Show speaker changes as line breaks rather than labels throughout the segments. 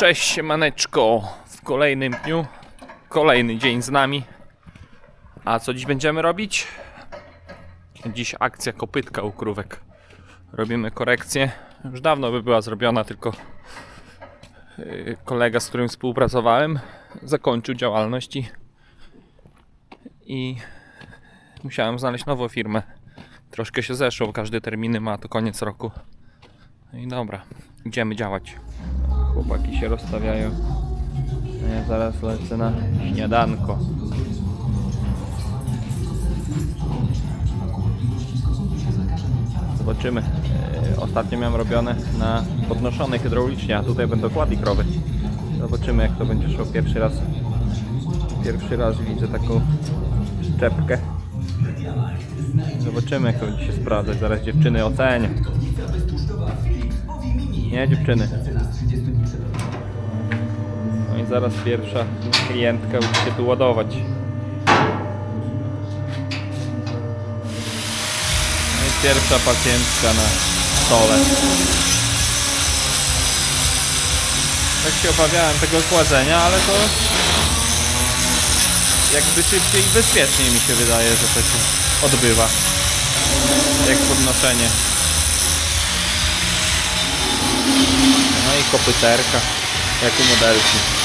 Cześć siemaneczko w kolejnym dniu, kolejny dzień z nami. A co dziś będziemy robić? Dziś akcja kopytka u krówek. Robimy korekcję. Już dawno by była zrobiona, tylko yy, kolega, z którym współpracowałem, zakończył działalność i, i musiałem znaleźć nową firmę. Troszkę się zeszło, każdy terminy ma, to koniec roku. No i dobra, idziemy działać. Chłopaki się rozstawiają. A Ja zaraz lecę na śniadanko. Zobaczymy. E, Ostatnio miałem robione na podnoszonej hydraulicznie, a tutaj będą kładli krowy. Zobaczymy jak to będzie szło pierwszy raz. Pierwszy raz widzę taką szczepkę. Zobaczymy jak to będzie się sprawdzać. Zaraz dziewczyny ocenię. Nie dziewczyny. Zaraz pierwsza klientka uczy się tu ładować. No i pierwsza pacjentka na stole. Tak się obawiałem tego kładzenia, ale to jakby szybciej i bezpieczniej mi się wydaje, że to się odbywa. Jak podnoszenie. No i kopyterka, jak u modelki.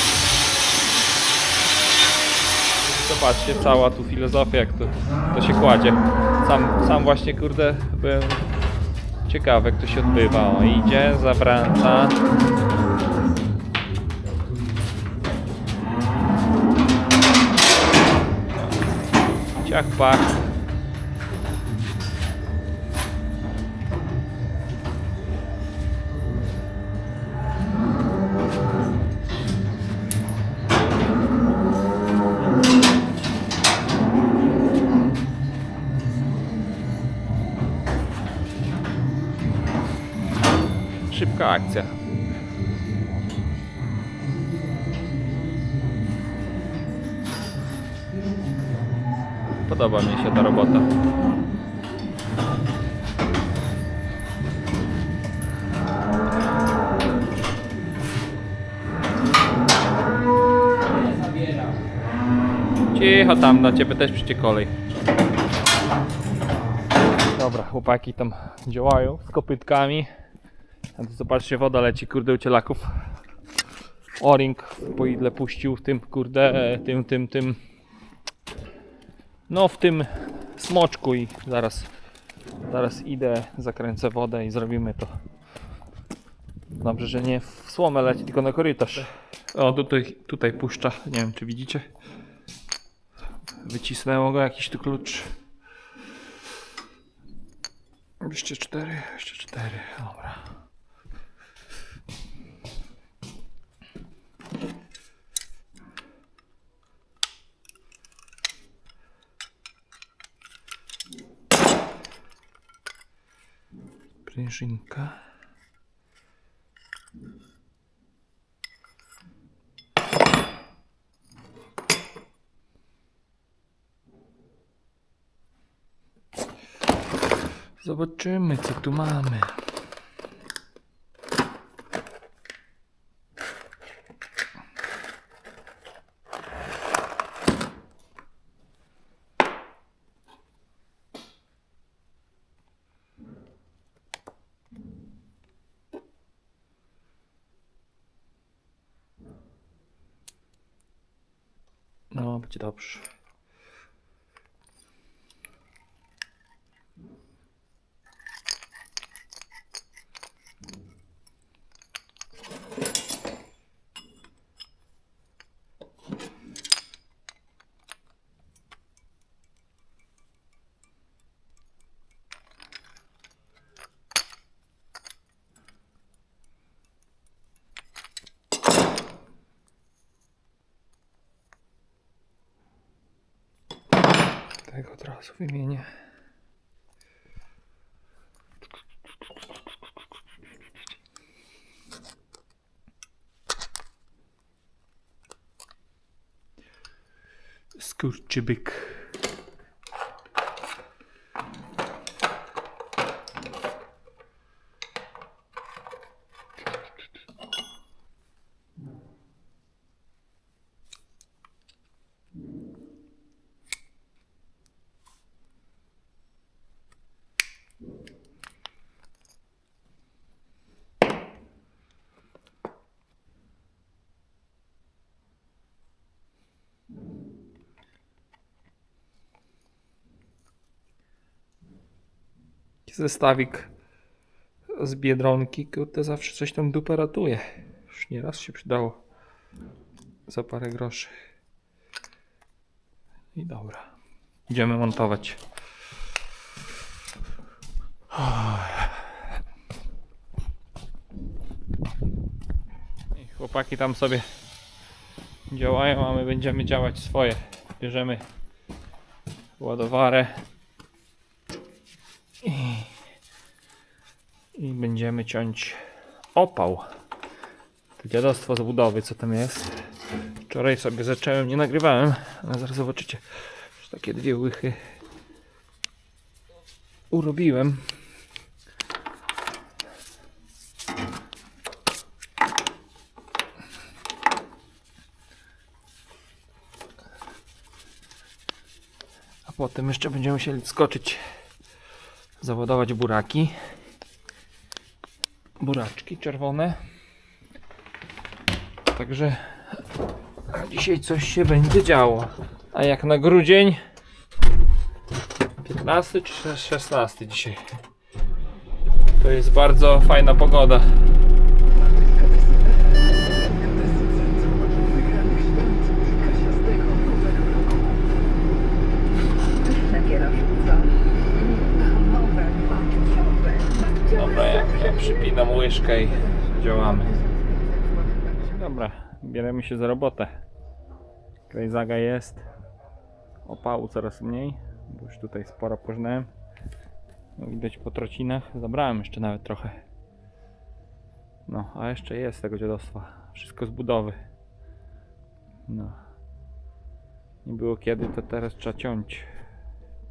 Zobaczcie, cała tu filozofia, jak to, to się kładzie. Sam, sam właśnie, kurde, byłem ciekawy, jak to się odbywa. O, idzie, zawraca. Ciach, pach. Szybka akcja. Podoba mi się ta robota. Cicho tam, na ciebie też przyjdzie kolej. Dobra, chłopaki tam działają z kopytkami. Zobaczcie, woda leci, kurde, u cielaków. O-ring po ile puścił tym, kurde, tym, tym, tym. No, w tym smoczku i zaraz, zaraz idę, zakręcę wodę i zrobimy to. Dobrze, że nie w słomę leci, tylko na korytarz. O, tutaj, tutaj puszcza, nie wiem czy widzicie. Wycisnęło go jakiś tu klucz. 204, 204, dobra. Prężynka. Zobaczymy, co tu mamy. No, będzie dobrze. Tego od razu wymienię. Skurczybyk. Zestawik z Biedronki, kurde, zawsze coś tam dupę ratuje. Już nieraz się przydało za parę groszy. I dobra. Idziemy montować. I chłopaki tam sobie działają, a my będziemy działać swoje. Bierzemy ładowarę i, i będziemy ciąć opał. To dziadostwo z budowy, co tam jest. Wczoraj sobie zacząłem, nie nagrywałem, ale zaraz zobaczycie, że takie dwie łychy urobiłem. A potem jeszcze będziemy musieli skoczyć, załadować buraki. Buraczki czerwone. Także dzisiaj coś się będzie działo. A jak na grudzień 15 czy 16 dzisiaj. To jest bardzo fajna pogoda. Przypinam łyżkę i działamy. Dobra, bierzemy się za robotę. Krajzaga jest. Opału coraz mniej, bo już tutaj sporo pożnąłem. No, widać po trocinach. Zabrałem jeszcze nawet trochę. No, a jeszcze jest tego dziadostwa. Wszystko z budowy. No. Nie było kiedy, to teraz trzeba ciąć.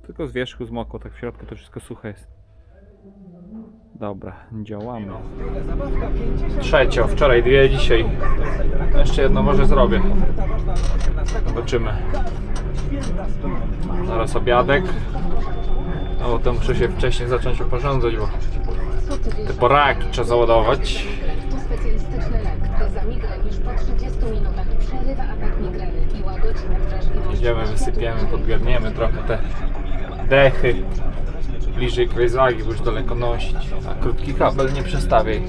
Tylko z wierzchu zmokło, tak w środku to wszystko suche jest. Dobra, działamy. Trzecio, wczoraj dwie, dzisiaj jeszcze jedno może zrobię. Zobaczymy. Zaraz obiadek. A potem muszę się wcześniej zacząć oporządzać, bo te poraki trzeba załadować.
To specjalistyczny lek. To za migren już po 30 minutach przerywa atak migreny i łagodzi nadwrażliwość.
Idziemy, wysypiemy, podgarniemy trochę te dechy bliżej krajzagi, bo już daleko nosić. A krótki kabel nie przestawiaj.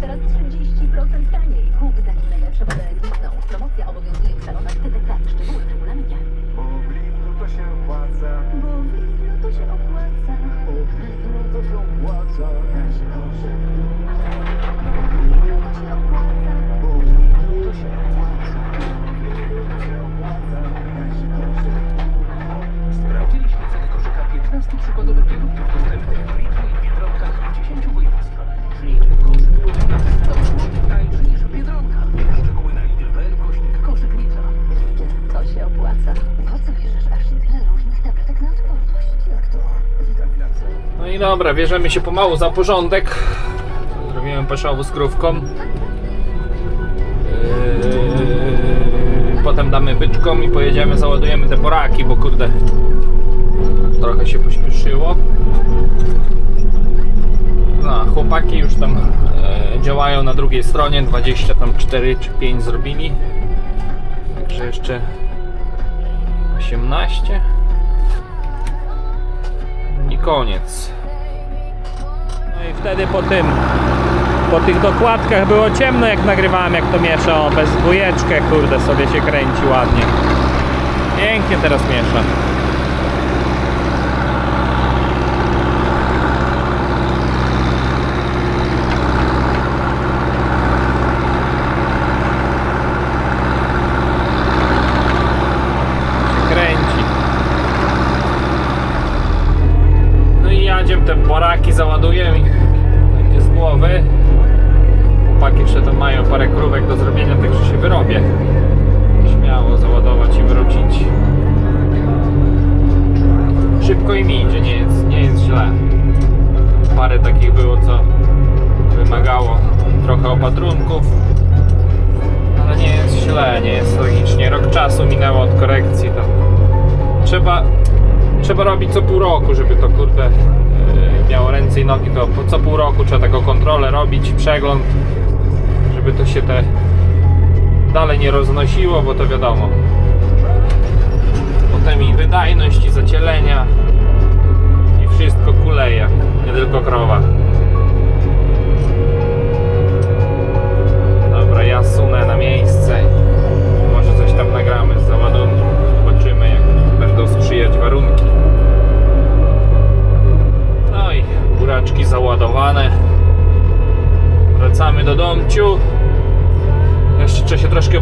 Teraz 30% taniej. Kup za nim najlepsze modele znikną. Promocja obowiązuje w salonach TTC. Szczegóły w regulaminie.
Bo w Lidlu to się opłaca,
Bo w Lidlu to się opłaca.
bo w Lidlu to się opłaca. I
dobra, bierzemy się pomału za porządek. Zrobimy peszową z krówką. Yy, Potem damy byczkom i pojedziemy, załadujemy te poraki, bo kurde trochę się pośpieszyło. No, chłopaki już tam e, działają na drugiej stronie, 24 czy 5 zrobili. Także jeszcze 18 i koniec. I wtedy po tym, po tych dokładkach było ciemno jak nagrywałem jak to miesza, o, bez dwójeczkę, kurde, sobie się kręci ładnie. Pięknie teraz miesza. mają parę krówek do zrobienia, także się wyrobię. Śmiało załadować i wrócić. Szybko im idzie, nie jest, nie jest źle. Parę takich było, co wymagało trochę opatrunków, ale nie jest źle, nie jest tragicznie. Rok czasu minęło od korekcji, to trzeba, trzeba robić co pół roku, żeby to kurde yy, miało ręce i nogi, to co pół roku trzeba taką kontrolę robić, przegląd, żeby to się te dalej nie roznosiło, bo to wiadomo. Potem i wydajność, i zacielenia, i wszystko kuleje, nie tylko krowa.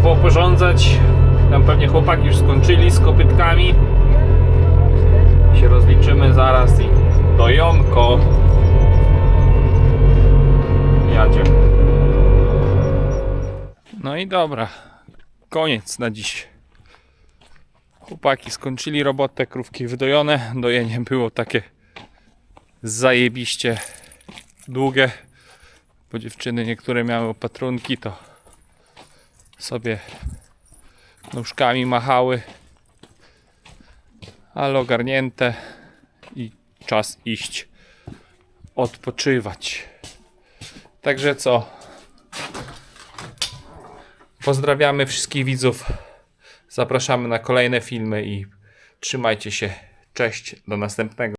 Pooporządzać. Tam pewnie chłopaki już skończyli z kopytkami. Się rozliczymy zaraz i do Jonko. Jadzie. No i dobra. Koniec na dziś. Chłopaki skończyli robotę, krówki wydojone. Dojenie było takie zajebiście długie. Bo dziewczyny niektóre miały opatrunki, to sobie nóżkami machały. Ale ogarnięte i czas iść odpoczywać. Także co? Pozdrawiamy wszystkich widzów. Zapraszamy na kolejne filmy i trzymajcie się. Cześć, do następnego.